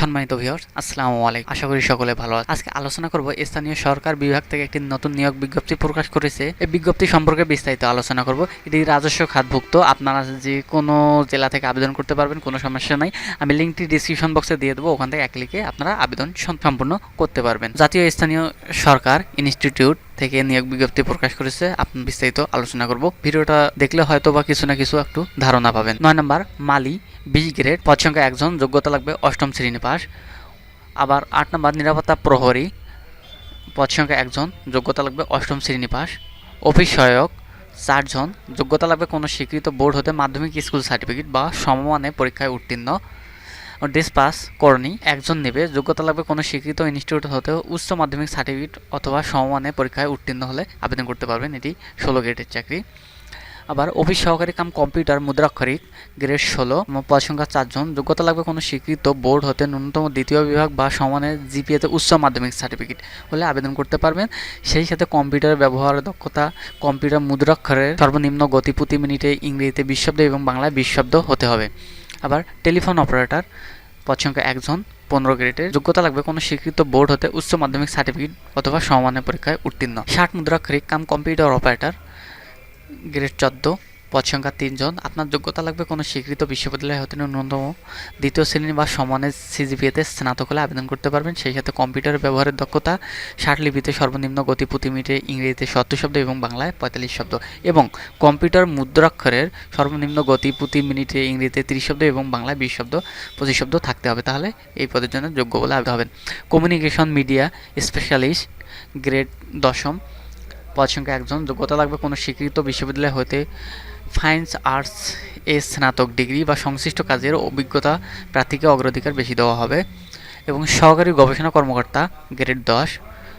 সম্মানিত ভিউয়ার্স আসসালামু আলাইকুম। আশা করি সকলে ভালো আছে আজকে আলোচনা করব স্থানীয় সরকার বিভাগ থেকে একটি নতুন নিয়োগ বিজ্ঞপ্তি প্রকাশ করেছে। এই বিজ্ঞপ্তি সম্পর্কে বিস্তারিত আলোচনা করব। এটি রাজস্ব খাতভুক্ত। আপনারা যে কোনো জেলা থেকে আবেদন করতে পারবেন, কোনো সমস্যা নাই। আমি লিঙ্কটি ডিসক্রিপশন বক্সে দিয়ে দেবো। ওখান থেকে এক ক্লিকে আপনারা আবেদন সম্পূর্ণ করতে পারবেন। জাতীয় স্থানীয় সরকার ইনস্টিটিউট থেকে নিয়োগ বিজ্ঞপ্তি প্রকাশ করেছে। আপনি বিস্তারিত আলোচনা করব। ভিডিওটা দেখলে হয়তো বা কিছু না কিছু একটু ধারণা পাবেন। নয় নম্বর, মালি বিশ গ্রেড পদ সংখ্যা একজন, যোগ্যতা লাগবে অষ্টম শ্রেণি পাস আবার আট নম্বর, নিরাপত্তা প্রহরী, পদ সংখ্যা একজন, যোগ্যতা লাগবে অষ্টম শ্রেণি পাস অফিস সহায়ক চারজন, যোগ্যতা লাগবে কোনো স্বীকৃত বোর্ড হতে মাধ্যমিক স্কুল সার্টিফিকেট বা সমমানে পরীক্ষায় উত্তীর্ণ। ডিসপাস করণী একজন নেবে, যোগ্যতা লাগবে কোনো স্বীকৃত ইনস্টিটিউট হতে উচ্চ মাধ্যমিক সার্টিফিকেট অথবা সমমানে পরীক্ষায় উত্তীর্ণ হলে আবেদন করতে পারবেন। এটি ষোলো গ্রেডের চাকরি। আবার অফিস সহকারী কাম কম্পিউটার মুদ্রাক্ষরিক গ্রেড ষোলো। পদ সংখ্যা চারজন যোগ্যতা লাগবে কোনো স্বীকৃত বোর্ড হতে ন্যূনতম দ্বিতীয় বিভাগ বা সমানের জিপিএতে উচ্চ মাধ্যমিক সার্টিফিকেট হলে আবেদন করতে পারবেন। সেই সাথে কম্পিউটার ব্যবহারের দক্ষতা কম্পিউটার মুদ্রাক্ষরের সর্বনিম্ন গতি প্রতি মিনিটে ইংরেজিতে বিশ শব্দ এবং বাংলায় বিশ শব্দ হতে হবে। আবার টেলিফোন অপারেটর সংখ্যা একজন, পনেরো গ্রেডের। যোগ্যতা লাগবে কোনো স্বীকৃত বোর্ড হতে উচ্চ মাধ্যমিক সার্টিফিকেট অথবা সমমানের পরীক্ষায় উত্তীর্ণ। ষাট মুদ্রাক্ষরিক কাম কম্পিউটার অপারেটর, গ্রেড চোদ্দ। পদ সংখ্যা তিনজন আপনার যোগ্যতা লাগবে কোনো স্বীকৃত বিশ্ববিদ্যালয় হতে ন্যূনতম দ্বিতীয় শ্রেণি বা সমানের সিজিপিএতে স্নাতক হলে আবেদন করতে পারবেন। সেই সাথে কম্পিউটার ব্যবহারের দক্ষতা, ষাট লিপিতে সর্বনিম্ন গতি প্রতি মিনিটে ইংরেজিতে সত্তর শব্দ এবং বাংলায় পঁয়তাল্লিশ শব্দ এবং কম্পিউটার মুদ্রাক্ষরের সর্বনিম্ন গতি প্রতি মিনিটে ইংরেজিতে তিরিশ শব্দ এবং বাংলায় বিশ শব্দ, পঁচিশ শব্দ থাকতে হবে। তাহলে এই পদের জন্য যোগ্য বলে আবেদন হবেন। কমিউনিকেশন মিডিয়া স্পেশালিস্ট গ্রেড দশম। পদ সংখ্যা একজন। যোগ্যতা লাগবে কোনো স্বীকৃত বিশ্ববিদ্যালয় হতে ফাইন্স আর্টস এ স্নাতক ডিগ্রি বা সংশ্লিষ্ট কাজের অভিজ্ঞতা প্রার্থীকে অগ্রাধিকার বেশি দেওয়া হবে এবং সহকারী গবেষণা কর্মকর্তা গ্রেড দশ।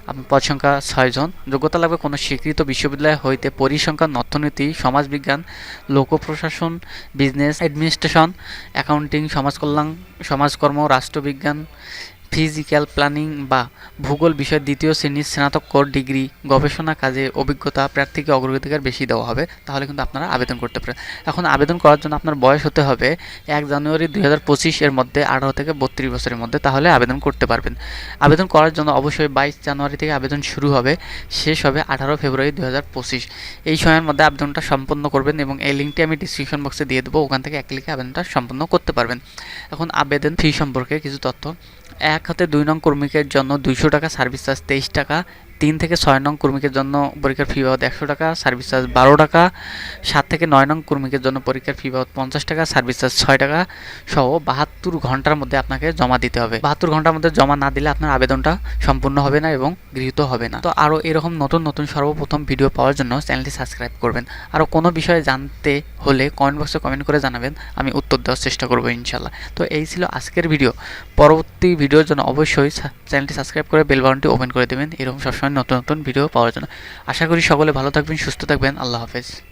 আপনার পদ সংখ্যা ছয়জন যোগ্যতা লাগবে কোনো স্বীকৃত বিশ্ববিদ্যালয় হইতে পরিসংখ্যান, অর্থনীতি, সমাজবিজ্ঞান লোক প্রশাসন বিজনেস, অ্যাডমিনিস্ট্রেশন, অ্যাকাউন্টিং, সমাজকল্যাণ, সমাজকর্ম, রাষ্ট্রবিজ্ঞান ফিজিক্যাল প্ল্যানিং বা ভূগোল বিষয়ের দ্বিতীয় শ্রেণির স্নাতকোত্তর ডিগ্রি গবেষণা কাজে অভিজ্ঞতা প্রার্থীকে অগ্রাধিকার বেশি দেওয়া হবে, তাহলে কিন্তু আপনারা আবেদন করতে পারেন। এখন আবেদন করার জন্য আপনার বয়স হতে হবে এক জানুয়ারি দুই হাজার পঁচিশ এর মধ্যে, আঠারো থেকে বত্রিশ বছরের মধ্যে, তাহলে আবেদন করতে পারবেন। আবেদন করার জন্য অবশ্যই বাইশ জানুয়ারি থেকে আবেদন শুরু হবে, শেষ হবে আঠারো ফেব্রুয়ারি দুই হাজার পঁচিশ। এই সময়ের মধ্যে আবেদনটা সম্পন্ন করবেন এবং এই লিঙ্কটি আমি ডিসক্রিপশন বক্সে দিয়ে দেবো, ওখান থেকে এক ক্লিকে আবেদনটা সম্পন্ন করতে পারবেন। এখন আবেদন ফি সম্পর্কে কিছু তথ্য। এক হাতে দুই নং কর্মীকের জন্য দুইশো টাকা সার্ভিস চার্জ তেইশ টাকা তিন থেকে ছয় নং কর্মীকের জন্য পরীক্ষার ফি বাবদ একশো টাকা সার্ভিস চার্জ বারো টাকা, সাত থেকে নয় নং কর্মীকের জন্য পরীক্ষার ফি বাবদ পঞ্চাশ টাকা সার্ভিস চার্জ ছয় টাকা সহ বাহাত্তর ঘণ্টার মধ্যে আপনাকে জমা দিতে হবে। বাহাত্তর ঘণ্টার মধ্যে জমা না দিলে আপনার আবেদনটা সম্পূর্ণ হবে না এবং গৃহীত হবে না। তো আরও এরকম নতুন নতুন সর্বপ্রথম ভিডিও পাওয়ার জন্য চ্যানেলটি সাবস্ক্রাইব করবেন। আরও কোনো বিষয়ে জানতে হলে কমেন্ট বক্সে কমেন্ট করে জানাবেন, আমি উত্তর দেওয়ার চেষ্টা করব ইনশাল্লাহ তো এই ছিল আজকের ভিডিও পরবর্তী ভিডিওর জন্য অবশ্যই চ্যানেলটি সাবস্ক্রাইব করে বেল বাটনটি ওপেন করে দেবেন, এরকম সবসময় নতুন নতুন ভিডিও পাওয়ার জন্য। আশা করি সকলে ভালো থাকবেন সুস্থ থাকবেন। আল্লাহ হাফেজ।